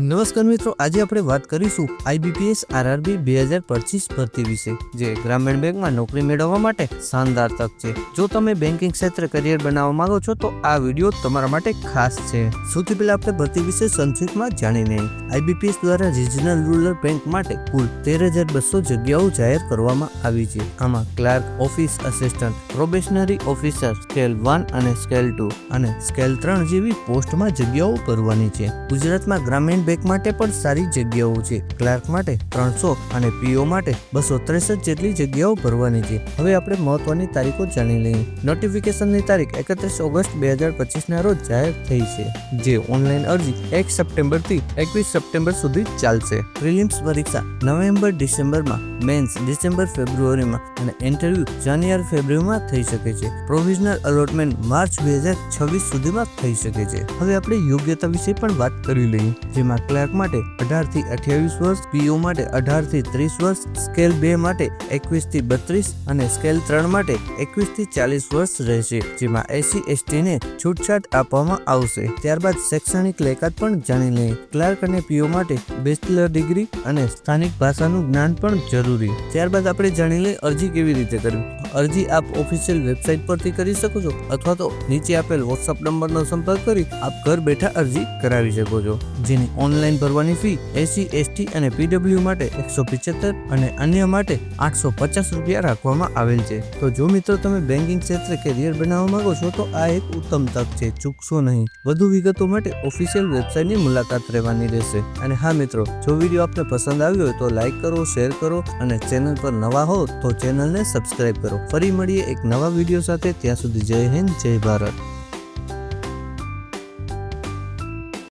નમસ્કાર મિત્રો, આજે આપણે વાત કરીશું આઈબીપીએસ આરઆરબી બે હજાર પચીસ ભરતી વિશે, જે ગ્રામીણ બેંકમાં નોકરી મેળવવા માટે શાનદાર તક છે. જો તમે બેન્કિંગ ક્ષેત્રે કરિયર બનાવવા માંગો છો, તો આ વીડિયો તમારા માટે ખાસ છે. સૌથી પહેલા આપણે ભરતી વિશે સંક્ષિપ્તમાં જાણી લઈએ આઈબીપીએસ દ્વારા રિજનલ રૂરલ બેંક માટે કુલ તેર હજાર બસો જગ્યાઓ જાહેર કરવામાં આવી છે. આમાં clerk, office assistant, probationary officer, scale one અને સ્કેલ ટુ, અને સ્કેલ ત્રણ જેવી પોસ્ટમાં જગ્યાઓ ભરવાની છે. ગુજરાતમાં ગ્રામીણ બેંક માટે પણ સારી જગ્યાઓ છે. ક્લાર્ક માટે ત્રણસો અને પીઓ માટે બસો ત્રેસઠ જેટલી જગ્યાઓ ભરવાની છે. હવે આપણે મહત્વની તારીખો જાણી લઈએ. નોટિફિકેશનની તારીખ એકત્રીસ ઓગસ્ટ બે હજાર પચીસના રોજ જાહેર થઈ છે, જે ઓનલાઈન અરજી એક સપ્ટેમ્બરથી એકવીસ સપ્ટેમ્બર સુધી ચાલશે. પ્રિલિમ્સ પરીક્ષા નવેમ્બર ડિસેમ્બરમાં મેન્સ ડિસેમ્બર ફેબ્રુઆરીમાં અને ઇન્ટરવ્યુ જાન્યુઆરી ફેબ્રુઆરીમાં થઈ શકે છે. પ્રોવિઝનલ અલોટમેન્ટ માર્ચ બે હજાર છવ્વીસ સુધીમાં થઈ શકે છે. હવે આપણે યોગ્યતા વિશે પણ વાત કરી લઈએ, જેમાં ક્લાર્ક માટે અઢારથી અઠ્યાવીસ વર્ષ, પીઓ માટે અઢારથી ત્રીસ વર્ષ, સ્કેલ બે માટે એકવીસથી બત્રીસ અને સ્કેલ ત્રણ માટે એકવીસથી ચાલીસ વર્ષ રહેશે, જેમાં એસી એસટી ને છૂટછાટ આપવામાં આવશે. ત્યારબાદ શૈક્ષણિક લેકાત પણ જાણી લઈએ. ક્લાર્ક અને પીઓ માટે બેચલર ડિગ્રી અને સ્થાનિક ભાષાનું જ્ઞાન પણ જરૂરી ત્યારબાદ આપણે જાણી લઈએ અરજી કેવી રીતે કરવી. અરજી આપ ઓફિશિયલ વેબસાઇટ પરથી કરી શકો છો અથવા તો નીચે આપેલ વોટ્સઅપ નંબરનો સંપર્ક કરી આપ ઘર બેઠા અરજી કરાવી શકો છો. જેની ઓનલાઈન ભરવાની ફી એસી એસટી અને પીડબ્લ્યુ માટે એકસો પિચોતેર અને અન્ય માટે આઠસો પચાસ રૂપિયા રાખવામાં આવેલ છે. તો જો મિત્રો તમે બેન્કિંગ ક્ષેત્રે કેરિયર બનાવવા માંગો છો તો આ એક ઉત્તમ તક છે, ચૂકશો નહીં. વધુ વિગતો માટે ઓફિશિયલ વેબસાઇટની મુલાકાત લેવાની રહેશે. અને હા મિત્રો, જો વીડિયો આપને પસંદ આવ્યો હોય તો લાઈક કરો શેર કરો અને ચેનલ પર નવા હો તો ચેનલને સબસ્ક્રાઇબ કરો. ફરી મળીએ એક નવા વીડિયો સાથે. ત્યાં સુધી જય હિન્દ, જય ભારત.